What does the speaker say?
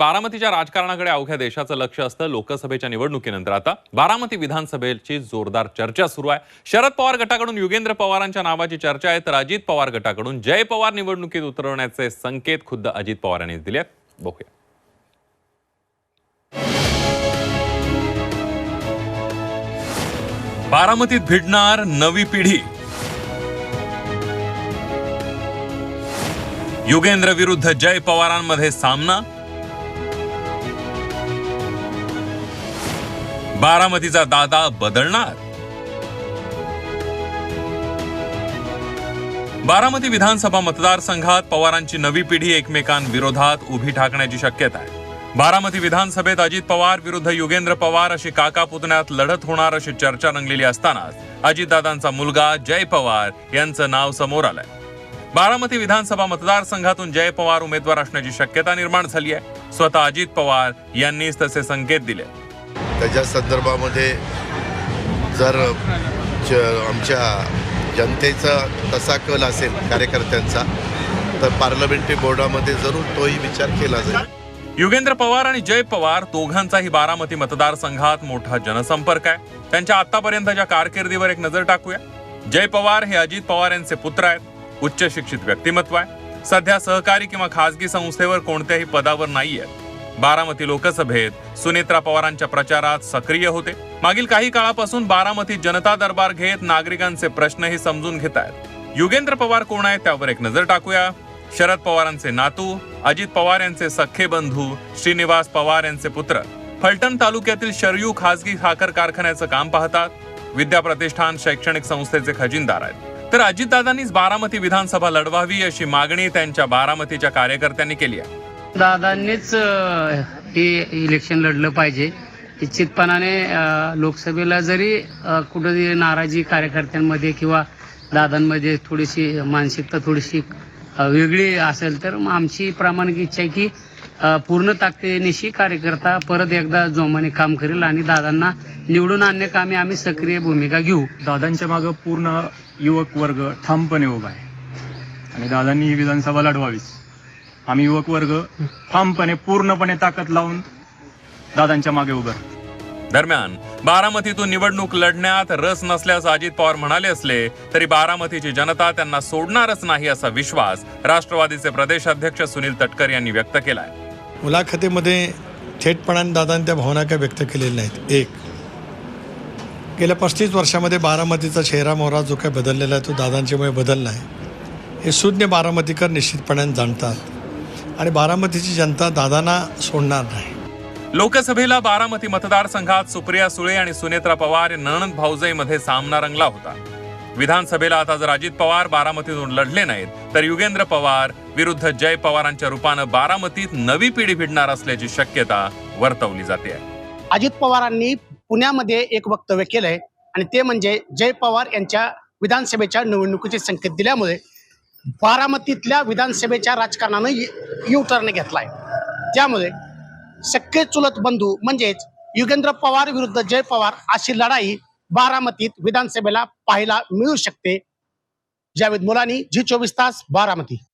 बारामतीच्या राजकारणाकडे अवघ्या देशाचं लक्ष असतं लोकसभेच्या निवडणुकीनंतर. आता बारामती विधानसभेची जोरदार चर्चा सुरू आहे. शरद पवार गटाकडून युगेंद्र पवारांच्या नावाची चर्चा आहे. तर अजित पवार गटाकडून जय पवार निवडणुकीत उतरवण्याचे संकेत खुद्द अजित पवार यांनी दिले आहेत बघूया. बारामतीत भिडणार नवी पिढी. युगेंद्र विरुद्ध जय पवारांमध्ये सामना. बारामतीचा दादा बदलणार. बारामती विधानसभा मतदारसंघात पवारांची नवी पिढी एकमेकांविरोधात उभी ठाकण्याची शक्यता आहे. बारामती विधानसभेत अजित पवार विरुद्ध युगेंद्र पवार अशी काका पुतण्यात लढत होणार अशी चर्चा रंगलेली असतानाच अजितदादांचा मुलगा जय पवार यांचं नाव समोर आलंय. बारामती विधानसभा मतदारसंघातून जय पवार उमेदवार असण्याची शक्यता निर्माण झाली आहे. स्वतः अजित पवार यांनीच तसे संकेत दिले. त्याच्या संदर्भामध्ये जर ज आमच्या जनतेचा तसा कल असेल कार्यकर्त्यांचा तर पार्लमेंटरी बोर्डामध्ये जरूर तोही विचार केला जाईल. युगेंद्र पवार आणि जय पवार दोघांचाही बारामती मतदारसंघात मोठा जनसंपर्क आहे. त्यांच्या आतापर्यंतच्या कारकिर्दीवर एक नजर टाकूया. जय पवार हे अजित पवार यांचे पुत्र आहेत. उच्च शिक्षित व्यक्तिमत्व आहे. सध्या सहकारी किंवा खासगी संस्थेवर कोणत्याही पदावर नाहीये. बारामती लोकसभेत सुनेत्रा पवारांच्या प्रचारात सक्रिय होते. मागील काही काळापासून बारामती जनता दरबार घेत नागरिकांचे प्रश्नही समजून घेत आहेत. युगेंद्र पवार कोण आहेत त्यावर एक नजर टाकूया. शरद पवारांचे नातू अजित पवार यांचे सख्खे बंधू श्रीनिवास पवार यांचे पुत्र. फलटण तालुक्यातील शरयू खासगी साखर कारखान्याचं काम पाहतात. विद्या प्रतिष्ठान शैक्षणिक संस्थेचे खजिनदार आहेत. तर अजितदादांनीच बारामती विधानसभा लढवावी अशी मागणी त्यांच्या बारामतीच्या कार्यकर्त्यांनी केली आहे. दादांनीच हे इलेक्शन लढलं पाहिजे. निश्चितपणाने लोकसभेला जरी अ, कुठेतरी नाराजी कार्यकर्त्यांमध्ये किंवा दादांमध्ये थोडीशी मानसिकता थोडीशी वेगळी असेल तर आमची प्रामाणिक इच्छा आहे की पूर्ण ताकदीनिशी कार्यकर्ता परत एकदा जोमाने काम करेल आणि दादांना निवडून आणणे कामी आम्ही सक्रिय भूमिका घेऊ. दादांच्या मागे पूर्ण युवक वर्ग ठामपणे उभा आहे. आणि दादांनी ही विधानसभा लढवावीच. आम्ही युवक वर्ग ठामपणे पूर्णपणे ताकद लावून दादांच्या मागे उभं राहू. दरम्यान बारामतीतून निवडणूक लढण्यात रस नसल्याचं अजित पवार म्हणाले असले तरी बारामतीची जनता त्यांना सोडणारच नाही असा विश्वास राष्ट्रवादीचे प्रदेश अध्यक्ष सुनील तटकर यांनी व्यक्त केलाय. मुलाखतीमध्ये थेटपणाने दादांनी त्या भावना काय व्यक्त केलेल्या नाहीत? एक. गेल्या पस्तीस वर्षामध्ये बारामतीचा चेहरा मोहरा जो काय बदललेला आहे तो दादांच्यामुळे बदलला आहे. हे सुज्ञ बारामतीकर निश्चितपणाने जाणतात. आणि बारामतीची जनता दादांना सोडणार नाही. लोकसभेला बारामती मतदारसंघात सुप्रिया सुळे आणि सुनेत्रा पवार नणंद भाऊजाईमध्ये सामना रंगला होता. विधानसभेला आता जर अजित पवार बारामतीतून लढले नाहीत तर युगेंद्र पवार विरुद्ध जय पवारांच्या रूपानं बारामतीत नवी पिढी भिडणार असल्याची शक्यता वर्तवली जाते. अजित पवारांनी पुण्यामध्ये एक वक्तव्य केलंय आणि ते म्हणजे जय पवार यांच्या विधानसभेच्या निवडणुकीचे संकेत दिल्यामुळे बारामतीतल्या विधानसभेच्या राजकारणानं यू टर्न घेतलाय. त्यामुळे सक्के चुलत बंधू म्हणजेच युगेंद्र पवार विरुद्ध जय पवार अशी लढाई बारामतीत विधानसभेला पाहायला मिळू शकते. जावेद मुलानी जी चोवीस तास बारामती.